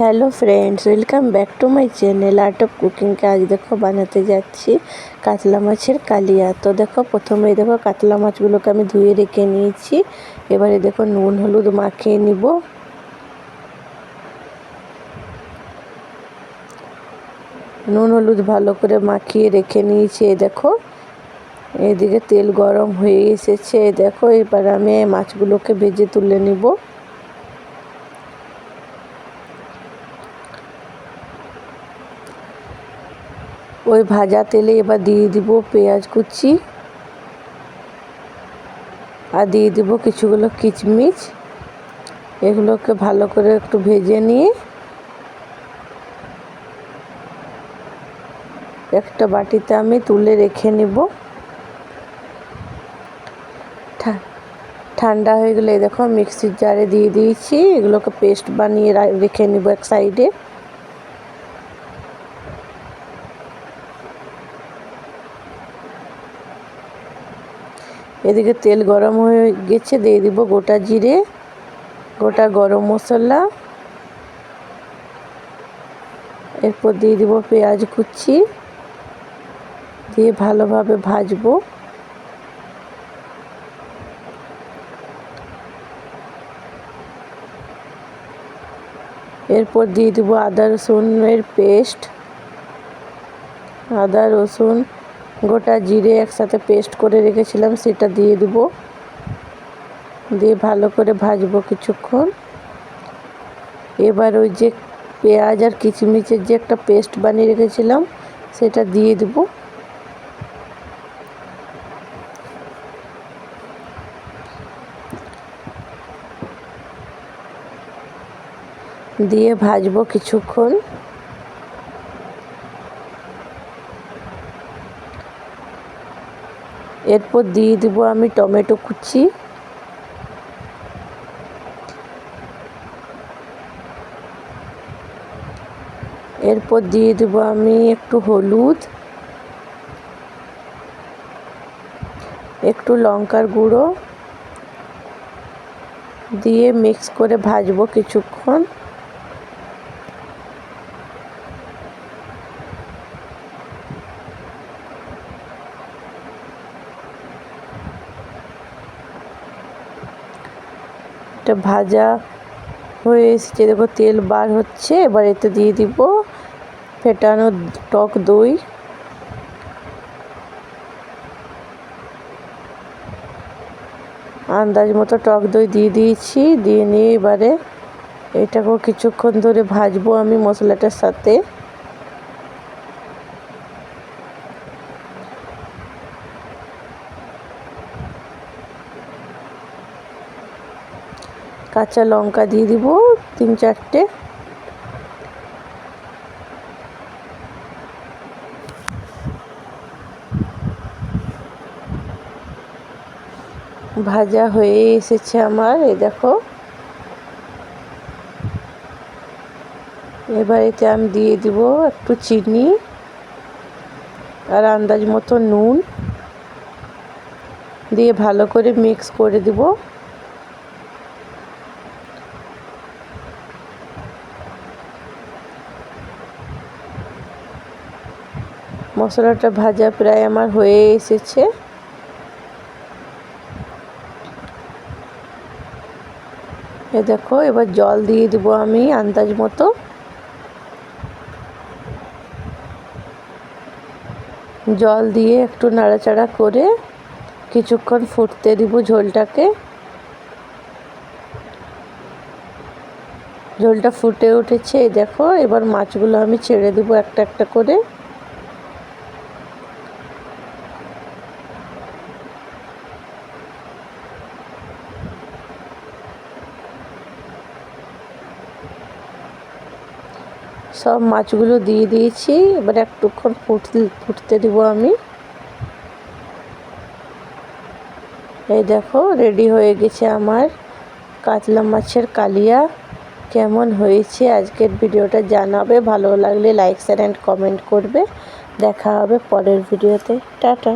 Hello friends welcome back to my channel art of কুকিংকে আজ দেখো বানাতে যাচ্ছি কাতলা মাছের কালিয়া। তো দেখো প্রথমেই দেখো কাতলা মাছগুলোকে আমি ধুয়ে রেখে নিয়েছি। এবারে দেখো নুন, হলুদ মাখিয়ে নিব। নুন, হলুদ ভালো করে মাখিয়ে রেখে নিয়েছি দেখো। এদিকে তেল গরম হয়ে এসেছে দেখো। এবার আমি মাছগুলোকে ভেজে তুলে নিব। ওই ভাজা তেলে এবার দিয়ে দিব পেঁয়াজ কুচি আর দিয়ে দিব কিছুগুলো কিচমিচ। এগুলোকে ভালো করে একটু ভেজে নিয়ে একটা বাটিতে আমি তুলে রেখে নেব। ঠান্ডা হয়ে গেলে দেখো, মিক্সির জারে দিয়ে দিয়েছি। এগুলোকে পেস্ট বানিয়ে রেখে নেব এক সাইডে। এদিকে তেল গরম হয়ে গেছে, দিয়ে দিব গোটা জিরে, গোটা গরম মশলা। এরপর দিয়ে দিব পেঁয়াজ কুচি, দিয়ে ভালোভাবে ভাজবো। এরপর দিয়ে দিব আদা রসুনের পেস্ট, আদা রসুন গোটা জিরে একসাথে পেস্ট করে রেখেছিলাম, সেটা দিয়ে দেব। দিয়ে ভালো করে ভাজবো কিছুক্ষণ। এবার ওই যে পেঁয়াজ আর কিচমিচের যে একটা পেস্ট বানিয়ে রেখেছিলাম, সেটা দিয়ে দেব। দিয়ে ভাজবো কিছুক্ষণ। এরপর দিয়ে দিব আমি টমেটো কুচি। এরপর দিয়ে দেব আমি একটু হলুদ, একটু লঙ্কার গুঁড়ো, দিয়ে মিক্স করে ভাজবো কিছুক্ষণ। এটা ভাজা হয়ে এসেছে দেখো তেল বার হচ্ছে। এবার এতে দিয়ে দিব ফেটানো টক দই। আন্দাজ মতো টক দই দিয়ে দিয়েছি। দিয়ে নিয়ে এবারে এটাকেও কিছুক্ষণ ধরে ভাজবো আমি মশলাটার সাথে। কাঁচা লঙ্কা দিয়ে দিব তিন চারটে। ভাজা হয়ে এসেছে আমার, এই দেখো। এবার এতে আমি দিয়ে দিব একটু চিনি আর আন্দাজ মতো নুন। দিয়ে ভালো করে মিক্স করে দিব। মশলাটা ভাজা প্রায় আমার হয়ে এসেছে। এ দেখো, এবার জল দিয়ে দেব আমি আন্দাজ মতো। জল দিয়ে একটু নাড়াচাড়া করে কিছুক্ষণ ফুটতে দিব ঝোলটাকে। ঝোলটা ফুটে উঠেছে দেখো, এবার মাছগুলো আমি ছেড়ে দেবো একটা একটা করে। সব মাছগুলো দিয়ে দিয়েছি। এবার একটুক্ষণ ফুটতে ফুটতে দিব আমি। এই দেখো রেডি হয়ে গেছে আমার কাতলা মাছের কালিয়া। কেমন হয়েছে আজকের ভিডিওটা জানাবে। ভালো লাগলে লাইক শেয়ার অ্যান্ড কমেন্ট করবে। দেখা হবে পরের ভিডিওতে। টাটা।